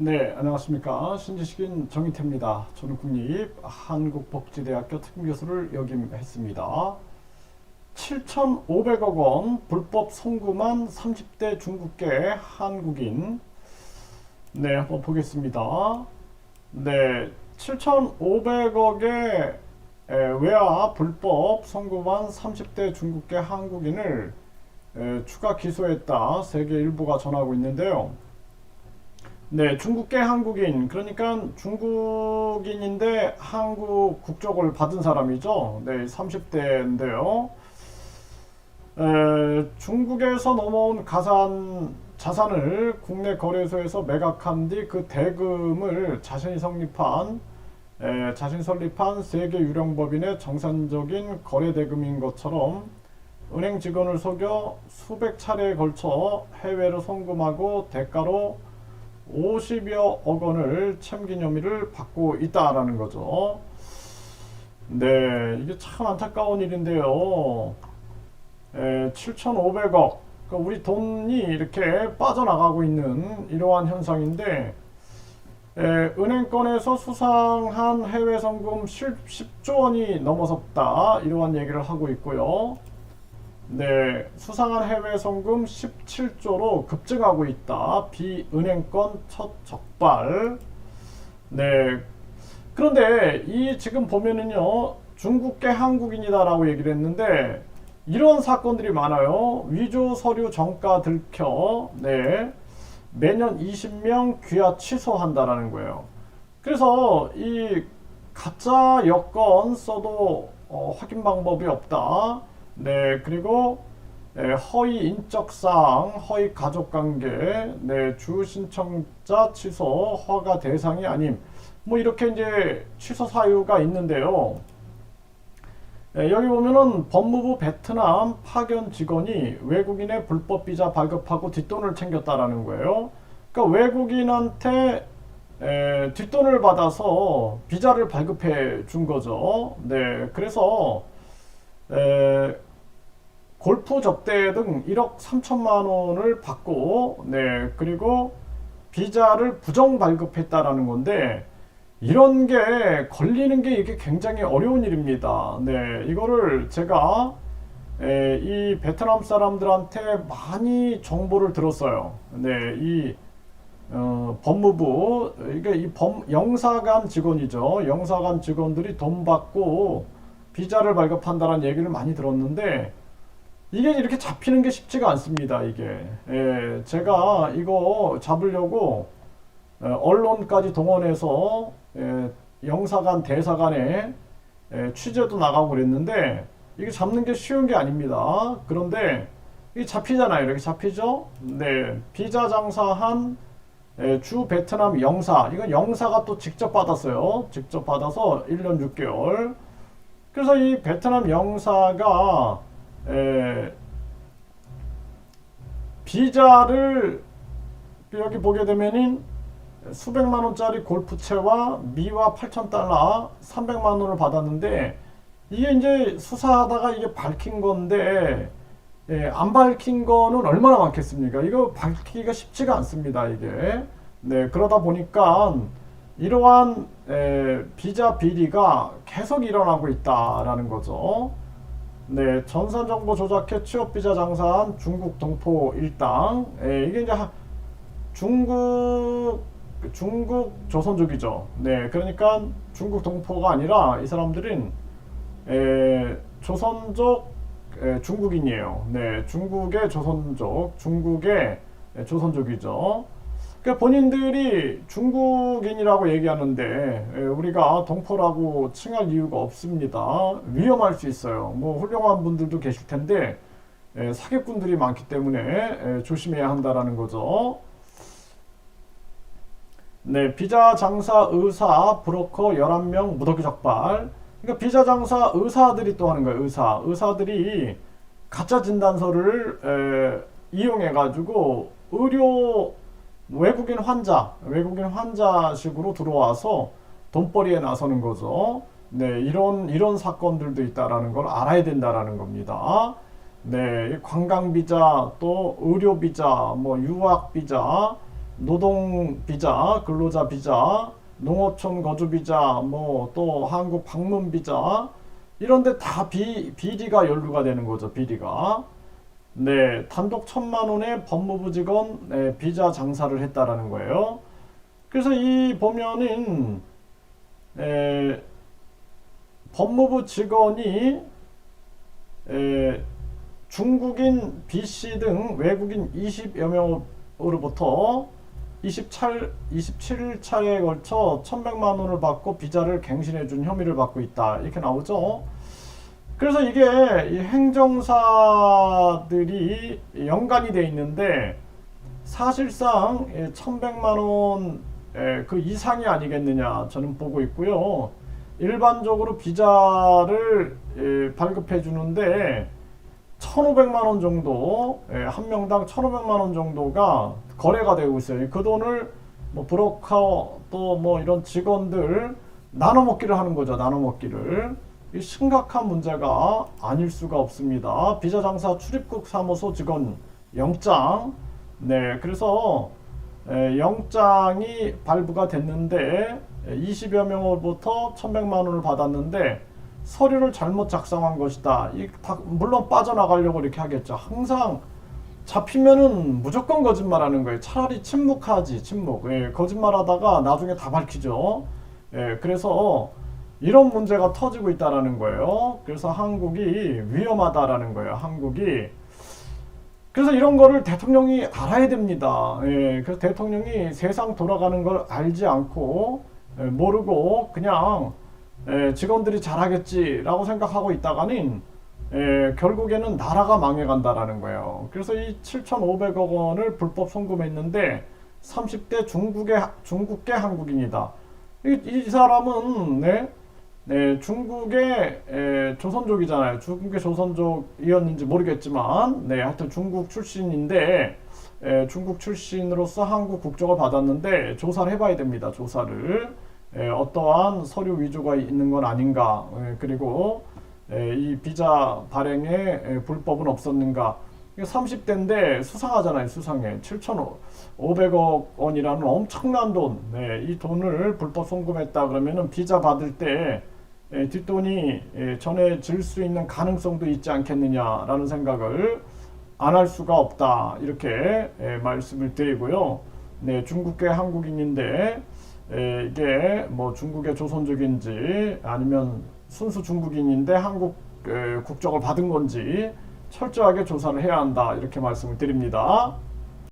네, 안녕하십니까. 신지식인 정인태입니다. 저는 국립 한국복지대학교 특임교수를 역임했습니다. 7,500억 원 불법 송금한 30대 중국계 한국인. 네, 한번 보겠습니다. 네, 7,500억의 외화 불법 송금한 30대 중국계 한국인을 에, 추가 기소했다. 세계 일보가 전하고 있는데요. 네, 중국계 한국인, 그러니까 중국인인데 한국 국적을 받은 사람이죠. 네, 30대인데요. 중국에서 넘어온 가산 자산을 국내 거래소에서 매각한 뒤 그 대금을 자신이 성립한 에, 자신 설립한 세계 유령 법인의 정상적인 거래 대금인 것처럼 은행 직원을 속여 수백 차례에 걸쳐 해외로 송금하고 대가로 50여 억 원을 챙긴 혐의를 받고 있다라는 거죠. 네, 이게 참 안타까운 일인데요. 에, 7,500억. 그러니까 우리 돈이 이렇게 빠져나가고 있는 이러한 현상인데, 에, 은행권에서 수상한 해외 송금 10 조 원이 넘어섰다. 이러한 얘기를 하고 있고요. 네, 수상한 해외 송금 17조로 급증하고 있다. 비은행권 첫 적발. 네. 그런데 이 지금 보면은요. 중국계 한국인이다라고 얘기를 했는데 이런 사건들이 많아요. 위조 서류 정가 들켜. 네. 매년 20명 귀화 취소한다라는 거예요. 그래서 이 가짜 여권 써도 어, 확인 방법이 없다. 네, 그리고 네, 허위 인적사항, 허위 가족관계, 네, 주 신청자 취소, 허가 대상이 아님, 뭐 이렇게 이제 취소 사유가 있는데요. 네, 여기 보면은 법무부 베트남 파견 직원이 외국인의 불법 비자 발급하고 뒷돈을 챙겼다라는 거예요. 그러니까 외국인한테 에, 뒷돈을 받아서 비자를 발급해 준 거죠. 네, 그래서 에, 골프 접대 등 1억 3천만 원을 받고 네 그리고 비자를 부정 발급했다라는 건데 이런 게 걸리는 게 이게 굉장히 어려운 일입니다. 네 이거를 제가 에, 이 베트남 사람들한테 많이 정보를 들었어요. 네 이 어, 법무부 이게 이 법, 영사관 직원이죠. 영사관 직원들이 돈 받고 비자를 발급한다는 얘기를 많이 들었는데 이게 이렇게 잡히는 게 쉽지가 않습니다. 이게 예, 제가 이거 잡으려고 예, 언론까지 동원해서 예, 영사관 대사관에 예, 취재도 나가고 그랬는데 이게 잡는 게 쉬운 게 아닙니다. 그런데 이게 잡히잖아요. 이렇게 잡히죠? 네, 비자 장사한 예, 주 베트남 영사 이건 영사가 또 직접 받았어요. 직접 받아서 1년 6개월. 그래서 이 베트남 영사가 에, 비자를 여기 보게 되면은 수백만 원짜리 골프채와 미화 8천 달러 300만 원을 받았는데 이게 이제 수사하다가 이게 밝힌 건데 예, 안 밝힌 거는 얼마나 많겠습니까? 이거 밝히기가 쉽지가 않습니다. 이게 네 그러다 보니까 이러한 에, 비자 비리가 계속 일어나고 있다라는 거죠. 네, 전산 정보 조작해 취업 비자 장사한 중국 동포 일당. 예, 이게 이제 하- 중국 중국 조선족이죠. 네, 그러니까 중국 동포가 아니라 이 사람들은 에, 조선족 에, 중국인이에요. 네, 중국의 조선족, 중국의 에, 조선족이죠. 그러니까 본인들이 중국인이라고 얘기하는데 에, 우리가 동포라고 칭할 이유가 없습니다. 위험할 수 있어요. 뭐 훌륭한 분들도 계실 텐데 에, 사기꾼들이 많기 때문에 에, 조심해야 한다라는 거죠. 네, 비자 장사 의사 브로커 11명 무더기 적발. 그러니까 비자 장사 의사들이 또 하는 거예요. 의사. 의사들이 가짜 진단서를 에, 이용해 가지고 의료 외국인 환자, 외국인 환자식으로 들어와서 돈벌이에 나서는 거죠. 네, 이런 이런 사건들도 있다라는 걸 알아야 된다라는 겁니다. 네, 관광 비자, 또 의료 비자, 뭐 유학 비자, 노동 비자, 근로자 비자, 농어촌 거주 비자, 뭐 또 한국 방문 비자 이런데 다 비, 비리가 연루가 되는 거죠. 비리가. 네, 단독 천만 원의 법무부 직원 네, 비자 장사를 했다라는 거예요. 그래서 이 보면은 에, 법무부 직원이 에, 중국인 B 씨 등 외국인 20여 명으로부터 27, 27차례에 걸쳐 1100만 원을 받고 비자를 갱신해 준 혐의를 받고 있다. 이렇게 나오죠. 그래서 이게 이 행정사들이 연관이 돼 있는데 사실상 1100만 원그 이상이 아니겠느냐 저는 보고 있고요. 일반적으로 비자를 예, 발급해 주는데 1,500만 원 정도, 예, 한 명당 1,500만 원 정도가 거래가 되고 있어요. 그 돈을 뭐 브로커 또 뭐 이런 직원들 나눠 먹기를 하는 거죠. 나눠 먹기를. 이 심각한 문제가 아닐 수가 없습니다. 비자 장사 출입국 사무소 직원 영장. 네, 그래서 에, 영장이 발부가 됐는데 20여 명으로부터 1,100만 원을 받았는데 서류를 잘못 작성한 것이다. 물론 빠져나가려고 이렇게 하겠죠. 항상 잡히면은 무조건 거짓말하는 거예요. 차라리 침묵하지, 침묵. 예, 거짓말하다가 나중에 다 밝히죠. 예, 그래서 이런 문제가 터지고 있다라는 거예요. 그래서 한국이 위험하다라는 거예요. 한국이 그래서 이런 거를 대통령이 알아야 됩니다. 예, 그래서 대통령이 세상 돌아가는 걸 알지 않고 예, 모르고 그냥 예, 직원들이 잘하겠지라고 생각하고 있다가는 예, 결국에는 나라가 망해간다라는 거예요. 그래서 이 7,500억 원을 불법 송금했는데 30대 중국의 중국계 한국인이다. 이, 이 사람은 네, 네, 중국의 에, 조선족이잖아요. 중국의 조선족이었는지 모르겠지만, 네, 하여튼 중국 출신인데, 에, 중국 출신으로서 한국 국적을 받았는데, 조사를 해봐야 됩니다. 조사를. 에, 어떠한 서류 위조가 있는 건 아닌가, 에, 그리고 에, 이 비자 발행에 에, 불법은 없었는가. 30대인데 수상하잖아요, 수상해. 7,500억 원이라는 엄청난 돈. 네, 이 돈을 불법 송금했다 그러면은 비자 받을 때 에, 뒷돈이 에, 전해질 수 있는 가능성도 있지 않겠느냐라는 생각을 안 할 수가 없다. 이렇게 에, 말씀을 드리고요. 네, 중국계 한국인인데 에, 이게 뭐 중국의 조선족인지 아니면 순수 중국인인데 한국 에, 국적을 받은 건지 철저하게 조사를 해야 한다. 이렇게 말씀을 드립니다.